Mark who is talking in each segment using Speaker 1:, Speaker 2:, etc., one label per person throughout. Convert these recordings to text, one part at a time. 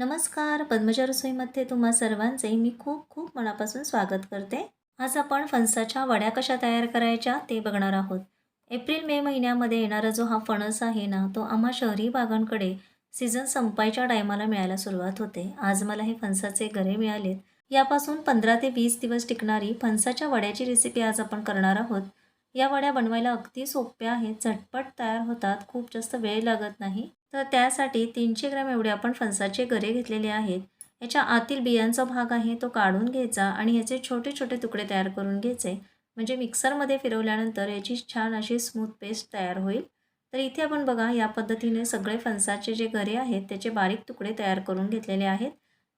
Speaker 1: नमस्कार पद्मजा रसोईमध्ये तुम्हा सर्वांचे मी खूप खूप मनापासून स्वागत करते. आज आपण फणसाच्या वड्या कशा तयार करायच्या ते बघणार आहोत. एप्रिल मे महिन्यामध्ये येणारा जो हा फणस आहे ना तो आम्हा शहरी भागांकडे सीझन संपायच्या टायमाला मिळायला सुरुवात होते. आज मला हे फणसाचे गरे मिळालेत. यापासून पंधरा ते वीस दिवस टिकणारी फणसाच्या वड्याची रेसिपी आज आपण करणार आहोत. या वड्या बनवायला अगदी सोप्या आहेत झटपट तयार होतात खूप जास्त वेळ लागत नाही. तर त्यासाठी तीनशे ग्रॅम एवढे आपण फणसाचे गरे घेतलेले आहेत. याच्या आतील बियांचा भाग आहे तो काढून घ्यायचा आणि याचे छोटे छोटे तुकडे तयार करून घ्यायचे. म्हणजे मिक्सरमध्ये फिरवल्यानंतर याची छान अशी स्मूथ पेस्ट तयार होईल. तर इथे आपण बघा या पद्धतीने सगळे फणसाचे जे गरे आहेत त्याचे बारीक तुकडे तयार करून घेतलेले आहेत.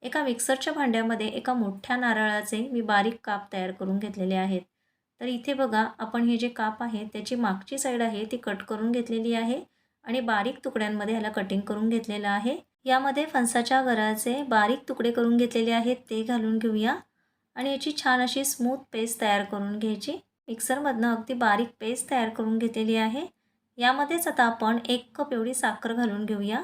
Speaker 1: एका मिक्सरच्या भांड्यामध्ये एका मोठ्या नारळाचे मी बारीक काप तयार करून घेतलेले आहेत. तर इथे बघा आपण हे जे काप आहे त्याची मागची साईड आहे ती कट करून घेतलेली आहे आणि बारीक तुकड्यांमध्ये ह्याला कटिंग करून घेतलेलं आहे. यामध्ये फणसाच्या गराचे बारीक तुकडे करून घेतलेले आहेत ते घालून घेऊया. आणि याची छान अशी स्मूथ पेस्ट तयार करून घ्यायची. मिक्सरमधनं अगदी बारीक पेस्ट तयार करून घेतलेली आहे. यामध्येच आता आपण एक कप एवढी साखर घालून घेऊया.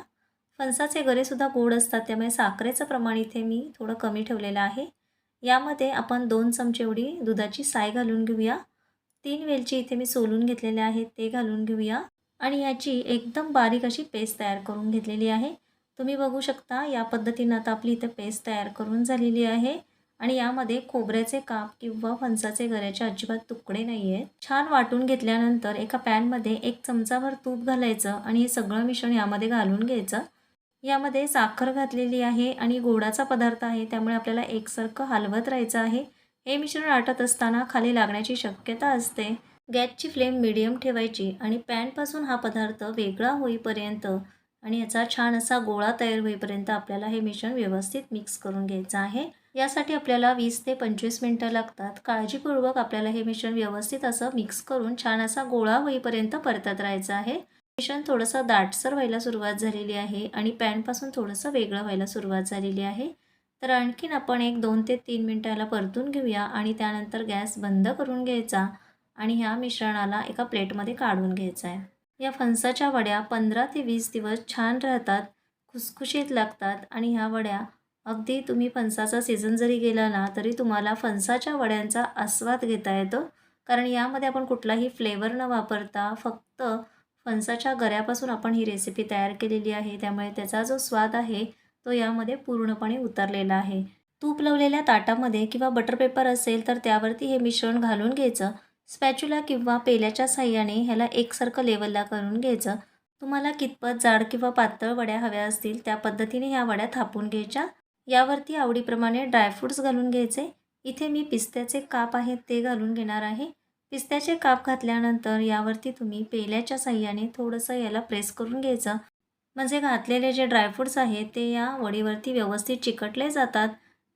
Speaker 1: फणसाचे गरेसुद्धा गोड असतात त्यामुळे साखरेचं प्रमाण इथे मी थोडं कमी ठेवलेलं आहे. यामध्ये आपण दोन चमचे एवढी दुधाची साय घालून घेऊया. तीन वेलची इथे मी सोलून घेतलेले आहेत ते घालून घेऊया. आणि याची एकदम बारीक अशी पेस्ट तयार करून घेतलेली आहे. तुम्ही बघू शकता या पद्धतीनं आता आपली इथं पेस्ट तयार करून झालेली आहे. आणि यामध्ये खोबऱ्याचे काप किंवा फणसाचे गऱ्याचे अजिबात तुकडे नाही आहेत छान वाटून घेतल्यानंतर एका पॅनमध्ये एक चमचाभर तूप घालायचं आणि हे सगळं मिश्रण यामध्ये घालून घ्यायचं. यामध्ये साखर घातलेली आहे आणि गोडाचा पदार्थ आहे. त्यामुळे आपल्याला एकसारखं हलवत राहायचं आहे. हे मिश्रण आटत असताना खाली लागण्याची शक्यता असते. गॅसची फ्लेम मिडियम ठेवायची आणि पॅनपासून हा पदार्थ वेगळा होईपर्यंत आणि याचा छान असा गोळा तयार होईपर्यंत आपल्याला हे मिश्रण व्यवस्थित मिक्स करून घ्यायचं आहे. यासाठी आपल्याला वीस ते पंचवीस मिनटं लागतात. काळजीपूर्वक आपल्याला हे मिश्रण व्यवस्थित असं मिक्स करून छान असा गोळा होईपर्यंत परतत राहायचं आहे. मिश्रण थोडंसं दाटसर व्हायला सुरुवात झालेली आहे आणि पॅनपासून थोडंसं वेगळं व्हायला सुरुवात झालेली आहे. तर आणखीन आपण एक दोन ते तीन मिनटाला परतून घेऊया आणि त्यानंतर गॅस बंद करून घ्यायचा आणि ह्या मिश्रणाला एका प्लेटमध्ये काढून घ्यायचा आहे. या फणसाच्या वड्या पंधरा ते वीस दिवस छान राहतात खुसखुशीत लागतात आणि ह्या वड्या अगदी तुम्ही फणसाचा सीझन जरी गेला ना तरी तुम्हाला फणसाच्या वड्यांचा आस्वाद घेता येतो. कारण यामध्ये आपण कुठलाही फ्लेवर न वापरता फक्त फणसाच्या गऱ्यापासून आपण ही रेसिपी तयार केलेली आहे. त्यामुळे त्याचा जो स्वाद आहे तो यामध्ये पूर्णपणे उतरलेला आहे. तूप लावलेल्या ताटामध्ये किंवा बटर पेपर असेल तर त्यावरती हे मिश्रण घालून घ्यायचं. स्पॅच्युला किंवा पेल्याच्या साह्याने ह्याला एकसारखं लेवलला करून घ्यायचं. तुम्हाला कितपत जाड किंवा पातळ वड्या हव्या असतील त्या पद्धतीने ह्या वड्या थापून घ्यायच्या. यावरती आवडीप्रमाणे ड्रायफ्रूट्स घालून घ्यायचे. इथे मी पिस्त्याचे काप आहेत ते घालून घेणार आहे. पिस्त्याचे काप घातल्यानंतर यावरती तुम्ही पेल्याच्या साह्याने थोडंसं याला प्रेस करून घ्यायचं. म्हणजे घातलेले जे ड्रायफ्रूट्स आहेत ते या वडीवरती व्यवस्थित चिकटले जातात.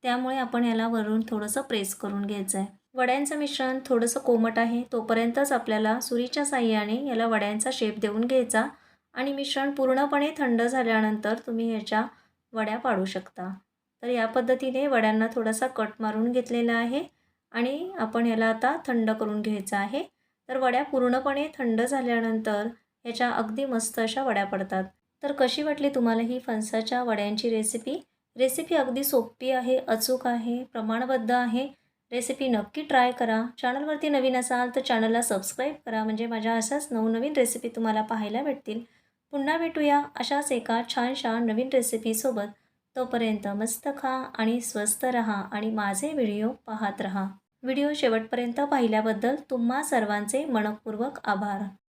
Speaker 1: त्यामुळे आपण याला वरून थोडंसं प्रेस करून घ्यायचं आहे वड्यांचं मिश्रण थोडंसं कोमट आहे तोपर्यंतच आपल्याला सुरीच्या साह्याने याला वड्यांचा शेप देऊन घ्यायचा आणि मिश्रण पूर्णपणे थंड झाल्यानंतर तुम्ही ह्याच्या वड्या पाडू शकता. तर या पद्धतीने वड्यांना थोडासा कट मारून घेतलेला आहे. आणि आपण याला आता थंड करून घ्यायचं आहे. तर वड्या पूर्णपणे थंड झाल्यानंतर ह्याच्या अगदी मस्त अशा वड्या पडतात. तर कशी वाटली तुम्हाला ही फणसाच्या वड्यांची रेसिपी रेसिपी अगदी सोपी आहे अचूक आहे प्रमाणबद्ध आहे. रेसिपी नक्की ट्राय करा. चॅनलवरती नवीन असाल तर चॅनलला सबस्क्राईब करा. म्हणजे माझ्या अशाच नवनवीन रेसिपी तुम्हाला पाहायला भेटतील. पुन्हा भेटूया अशाच एका छानशा नवीन रेसिपीसोबत तोपर्यंत मस्त खा आणि स्वस्त रहा आणि माझे व्हिडिओ पाहत रहा. व्हिडिओ शेवटपर्यंत पाहिल्याबद्दल तुम्हा सर्वांचे मनपूर्वक आभार.